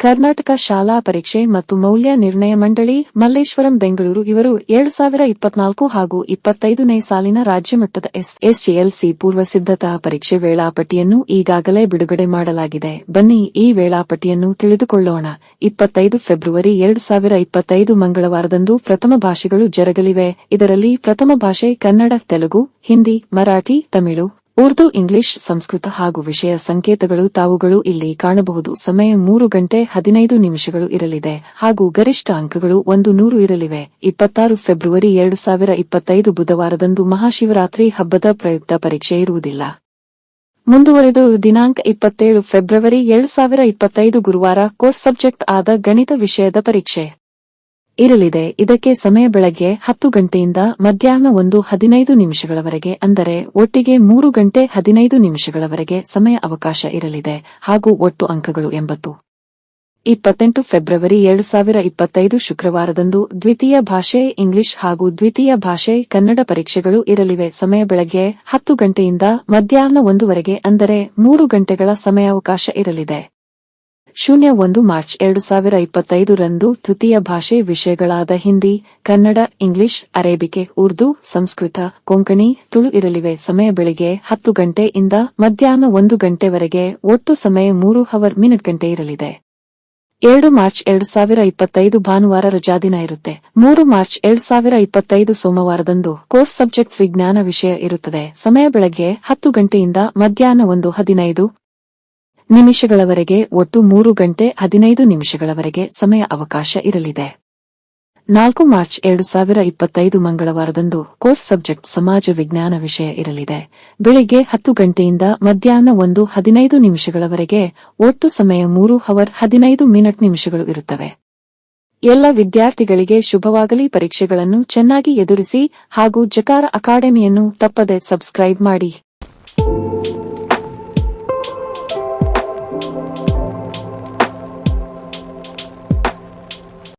ಕರ್ನಾಟಕ ಶಾಲಾ ಪರೀಕ್ಷೆ ಮತ್ತು ಮೌಲ್ಯ ನಿರ್ಣಯ ಮಂಡಳಿ, ಮಲ್ಲೇಶ್ವರಂ, ಬೆಂಗಳೂರು, ಇವರು ಎರಡು ಸಾವಿರ ಇಪ್ಪತ್ನಾಲ್ಕು ಹಾಗೂ ಇಪ್ಪತ್ತೈದನೇ ಸಾಲಿನ ರಾಜ್ಯಮಟ್ಟದ ಮಟ್ಟದ ಎಸ್ಜಿಎಲ್ಸಿ ಪೂರ್ವ ಸಿದ್ಧತಾ ಪರೀಕ್ಷೆ ವೇಳಾಪಟ್ಟಿಯನ್ನು ಈಗಾಗಲೇ ಬಿಡುಗಡೆ ಮಾಡಲಾಗಿದೆ. ಬನ್ನಿ ಈ ವೇಳಾಪಟ್ಟಿಯನ್ನು ತಿಳಿದುಕೊಳ್ಳೋಣ. ಇಪ್ಪತ್ತೈದು ಫೆಬ್ರವರಿ ಎರಡು ಸಾವಿರ ಇಪ್ಪತ್ತೈದು ಮಂಗಳವಾರದಂದು ಪ್ರಥಮ ಭಾಷೆಗಳು ಜರಗಲಿವೆ. ಇದರಲ್ಲಿ ಪ್ರಥಮ ಭಾಷೆ ಕನ್ನಡ, ತೆಲುಗು, ಹಿಂದಿ, ಮರಾಠಿ, ತಮಿಳು ಉರ್ದು, ಇಂಗ್ಲಿಷ್, ಸಂಸ್ಕೃತ ಹಾಗೂ ವಿಷಯ ಸಂಕೇತಗಳು ತಾವುಗಳು ಇಲ್ಲಿ ಕಾಣಬಹುದು. ಸಮಯ ಮೂರು ಗಂಟೆ ಹದಿನೈದು ನಿಮಿಷಗಳು ಇರಲಿದೆ ಹಾಗೂ ಗರಿಷ್ಠ ಅಂಕಗಳು ಒಂದು ನೂರು ಇರಲಿವೆ. ಇಪ್ಪತ್ತಾರು ಫೆಬ್ರವರಿ ಎರಡು ಸಾವಿರ ಇಪ್ಪತ್ತೈದು ಬುಧವಾರದಂದು ಮಹಾಶಿವರಾತ್ರಿ ಹಬ್ಬದ ಪ್ರಯುಕ್ತ ಪರೀಕ್ಷೆ ಇರುವುದಿಲ್ಲ. ಮುಂದುವರೆದು, ದಿನಾಂಕ ಇಪ್ಪತ್ತೇಳು ಫೆಬ್ರವರಿ ಎರಡು ಸಾವಿರ ಇಪ್ಪತ್ತೈದು ಗುರುವಾರ ಕೋರ್ಸ್ ಸಬ್ಜೆಕ್ಟ್ ಆದ ಗಣಿತ ವಿಷಯದ ಪರೀಕ್ಷೆ. ಇರಲಿದೆ. ಇದಕ್ಕೆ ಸಮಯ ಬೆಳಗ್ಗೆ ಹತ್ತು ಗಂಟೆಯಿಂದ ಮಧ್ಯಾಹ್ನ ಒಂದು ಹದಿನೈದು ನಿಮಿಷಗಳವರೆಗೆ, ಅಂದರೆ ಒಟ್ಟಿಗೆ ಮೂರು ಗಂಟೆ ಹದಿನೈದು ನಿಮಿಷಗಳವರೆಗೆ ಸಮಯ ಅವಕಾಶ ಇರಲಿದೆ. ಹಾಗೂ ಒಟ್ಟು ಅಂಕಗಳು ಎಂಬತ್ತು. ಇಪ್ಪತ್ತೆಂಟು ಫೆಬ್ರವರಿ ಎರಡು ಸಾವಿರ ಇಪ್ಪತ್ತೈದು ಶುಕ್ರವಾರದಂದು ದ್ವಿತೀಯ ಭಾಷೆ ಇಂಗ್ಲಿಷ್ ಹಾಗೂ ದ್ವಿತೀಯ ಭಾಷೆ ಕನ್ನಡ ಪರೀಕ್ಷೆಗಳು ಇರಲಿವೆ. ಸಮಯ ಬೆಳಗ್ಗೆ ಹತ್ತು ಗಂಟೆಯಿಂದ ಮಧ್ಯಾಹ್ನ ಒಂದುವರೆಗೆ, ಅಂದರೆ ಮೂರು ಗಂಟೆಗಳ ಸಮಯಾವಕಾಶ ಇರಲಿದೆ. ಶೂನ್ಯ ಒಂದು ಮಾರ್ಚ್ ಎರಡು ಸಾವಿರ ಇಪ್ಪತ್ತೈದರಂದು ತೃತೀಯ ಭಾಷೆ ವಿಷಯಗಳಾದ ಹಿಂದಿ, ಕನ್ನಡ, ಇಂಗ್ಲಿಷ್, ಅರೇಬಿಕೆ, ಉರ್ದು, ಸಂಸ್ಕೃತ, ಕೊಂಕಣಿ, ತುಳು ಇರಲಿವೆ. ಸಮಯ ಬೆಳಿಗ್ಗೆ ಹತ್ತು ಗಂಟೆಯಿಂದ ಮಧ್ಯಾಹ್ನ ಒಂದು ಗಂಟೆವರೆಗೆ ಒಟ್ಟು ಸಮಯ ಮೂರು ಹವರ್ ಮಿನಿಟ್ ಗಂಟೆ ಇರಲಿದೆ. ಎರಡು ಮಾರ್ಚ್ ಎರಡು ಸಾವಿರ ಇಪ್ಪತ್ತೈದು ಭಾನುವಾರ ರಜಾದಿನ ಇರುತ್ತೆ. ಮೂರು ಮಾರ್ಚ್ ಎರಡು ಸಾವಿರ ಇಪ್ಪತ್ತೈದು ಸೋಮವಾರದಂದು ಕೋರ್ಸ್ ಸಬ್ಜೆಕ್ಟ್ ವಿಜ್ಞಾನ ವಿಷಯ ಇರುತ್ತದೆ. ಸಮಯ ಬೆಳಗ್ಗೆ ಹತ್ತು ಗಂಟೆಯಿಂದ ಮಧ್ಯಾಹ್ನ ಒಂದು ಹದಿನೈದು ನಿಮಿಷಗಳವರೆಗೆ ಒಟ್ಟು ಮೂರು ಗಂಟೆ ಹದಿನೈದು ನಿಮಿಷಗಳವರೆಗೆ ಸಮಯ ಅವಕಾಶ ಇರಲಿದೆ. ನಾಲ್ಕು ಮಾರ್ಚ್ ಎರಡು ಸಾವಿರ ಇಪ್ಪತ್ತೈದು ಮಂಗಳವಾರದಂದು ಕೋರ್ಸ್ ಸಬ್ಜೆಕ್ಟ್ ಸಮಾಜ ವಿಜ್ಞಾನ ವಿಷಯ ಇರಲಿದೆ. ಬೆಳಿಗ್ಗೆ ಹತ್ತು ಗಂಟೆಯಿಂದ ಮಧ್ಯಾಹ್ನ ಒಂದು ಹದಿನೈದು ನಿಮಿಷಗಳವರೆಗೆ ಒಟ್ಟು ಸಮಯ ಮೂರು ಹವರ್ ಹದಿನೈದು ಮಿನಿಟ್ ನಿಮಿಷಗಳು ಇರುತ್ತವೆ. ಎಲ್ಲ ವಿದ್ಯಾರ್ಥಿಗಳಿಗೆ ಶುಭವಾಗಲಿ. ಪರೀಕ್ಷೆಗಳನ್ನು ಚೆನ್ನಾಗಿ ಎದುರಿಸಿ ಹಾಗೂ ಜಕಾರ ಅಕಾಡೆಮಿಯನ್ನು ತಪ್ಪದೆ ಸಬ್ಸ್ಕ್ರೈಬ್ ಮಾಡಿ. thank you